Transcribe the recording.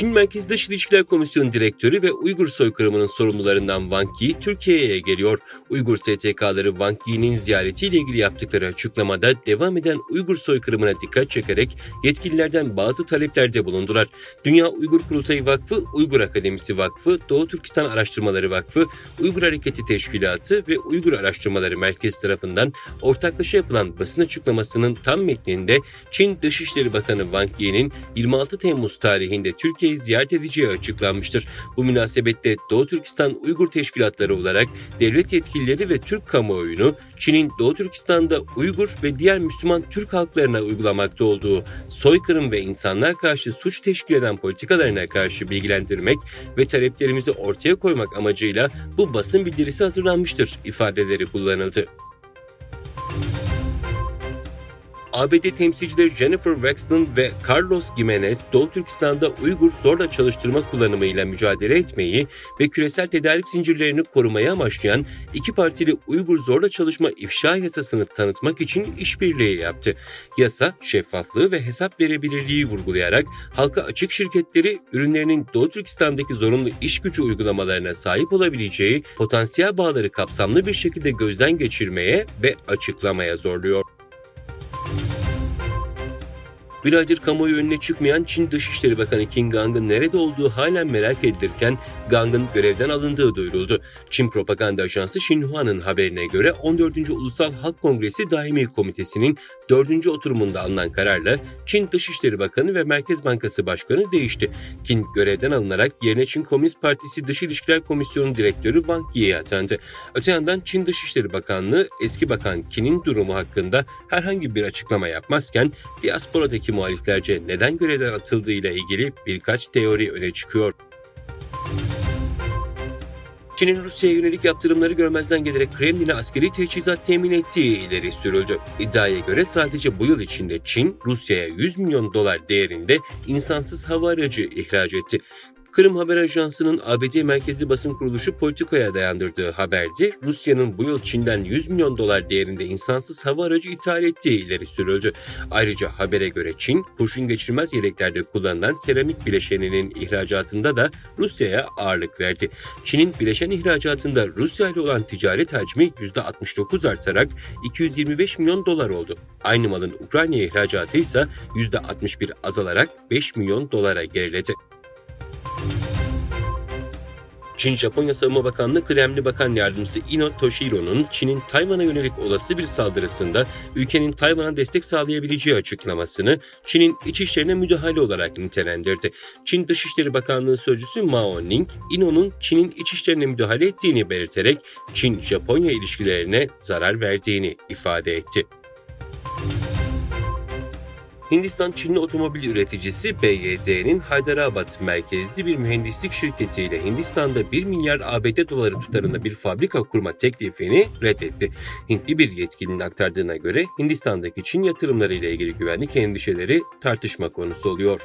Çin Merkez Dış İlişkiler Komisyonu Direktörü ve Uygur soykırımının sorumlularından Wang Yi Türkiye'ye geliyor. Uygur STK'ları Wang Yi'nin ziyaretiyle ilgili yaptıkları açıklamada devam eden Uygur soykırımına dikkat çekerek yetkililerden bazı taleplerde bulundular. Dünya Uygur Kurultayı Vakfı, Uygur Akademisi Vakfı, Doğu Türkistan Araştırmaları Vakfı, Uygur Hareketi Teşkilatı ve Uygur Araştırmaları Merkezi tarafından ortaklaşa yapılan basın açıklamasının tam metninde Çin Dışişleri Bakanı Wang Yi'nin 26 Temmuz tarihinde Türkiye'yi ziyaret edeceği açıklanmıştır. Bu münasebette Doğu Türkistan Uygur Teşkilatları olarak devlet yetkilileri ve Türk kamuoyunu Çin'in Doğu Türkistan'da Uygur ve diğer Müslüman Türk halklarına uygulamakta olduğu soykırım ve insanlığa karşı suç teşkil eden politikalarına karşı bilgilendirmek ve taleplerimizi ortaya koymak amacıyla bu basın bildirisi hazırlanmıştır ifadeleri kullanıldı. ABD temsilcileri Jennifer Wexton ve Carlos Gimenez, Doğu Türkistan'da Uygur zorla çalıştırma kullanımıyla mücadele etmeyi ve küresel tedarik zincirlerini korumaya amaçlayan iki partili Uygur zorla çalışma ifşa yasasını tanıtmak için işbirliği yaptı. Yasa, şeffaflığı ve hesap verebilirliği vurgulayarak halka açık şirketleri ürünlerinin Doğu Türkistan'daki zorunlu iş gücü uygulamalarına sahip olabileceği potansiyel bağları kapsamlı bir şekilde gözden geçirmeye ve açıklamaya zorluyor. Bir aydır kamuoyu önüne çıkmayan Çin Dışişleri Bakanı Qin Gang'ın nerede olduğu halen merak edilirken Gang'ın görevden alındığı duyuruldu. Çin propaganda ajansı Xinhua'nın haberine göre 14. Ulusal Halk Kongresi Daimi Komitesi'nin 4. oturumunda alınan kararla Çin Dışişleri Bakanı ve Merkez Bankası Başkanı değişti. Qin görevden alınarak yerine Çin Komünist Partisi Dış İlişkiler Komisyonu Direktörü Wang Yi'ye atandı. Öte yandan Çin Dışişleri Bakanlığı eski bakan Qin'in durumu hakkında herhangi bir açıklama yapmazken diasporadaki muhaliflerce neden görevden atıldığıyla ilgili birkaç teori öne çıkıyor. Çin'in Rusya'ya yönelik yaptırımları görmezden gelerek Kremlin'e askeri teçhizat temin ettiği ileri sürüldü. İddiaya göre sadece bu yıl içinde Çin, Rusya'ya 100 milyon dolar değerinde insansız hava aracı ihraç etti. Kırım Haber Ajansı'nın ABD merkezi basın kuruluşu politikaya dayandırdığı haberde Rusya'nın bu yıl Çin'den 100 milyon dolar değerinde insansız hava aracı ithal ettiği ileri sürüldü. Ayrıca habere göre Çin, kurşun geçirmez yeleklerde kullanılan seramik bileşeninin ihracatında da Rusya'ya ağırlık verdi. Çin'in bileşen ihracatında Rusya ile olan ticaret hacmi %69 artarak 225 milyon dolar oldu. Aynı malın Ukrayna'ya ihracatı ise %61 azalarak 5 milyon dolara geriledi. Çin-Japonya Savunma Bakanlığı kıdemli bakan yardımcısı Ino Toshiro'nun Çin'in Tayvan'a yönelik olası bir saldırısında ülkenin Tayvan'a destek sağlayabileceği açıklamasını Çin'in iç işlerine müdahale olarak nitelendirdi. Çin Dışişleri Bakanlığı Sözcüsü Mao Ning, Ino'nun Çin'in iç işlerine müdahale ettiğini belirterek Çin-Japonya ilişkilerine zarar verdiğini ifade etti. Hindistan Çinli otomobil üreticisi BYD'nin Hyderabad merkezli bir mühendislik şirketiyle Hindistan'da 1 milyar ABD doları tutarında bir fabrika kurma teklifini reddetti. Hintli bir yetkilinin aktardığına göre Hindistan'daki Çin yatırımları ile ilgili güvenlik endişeleri tartışma konusu oluyor.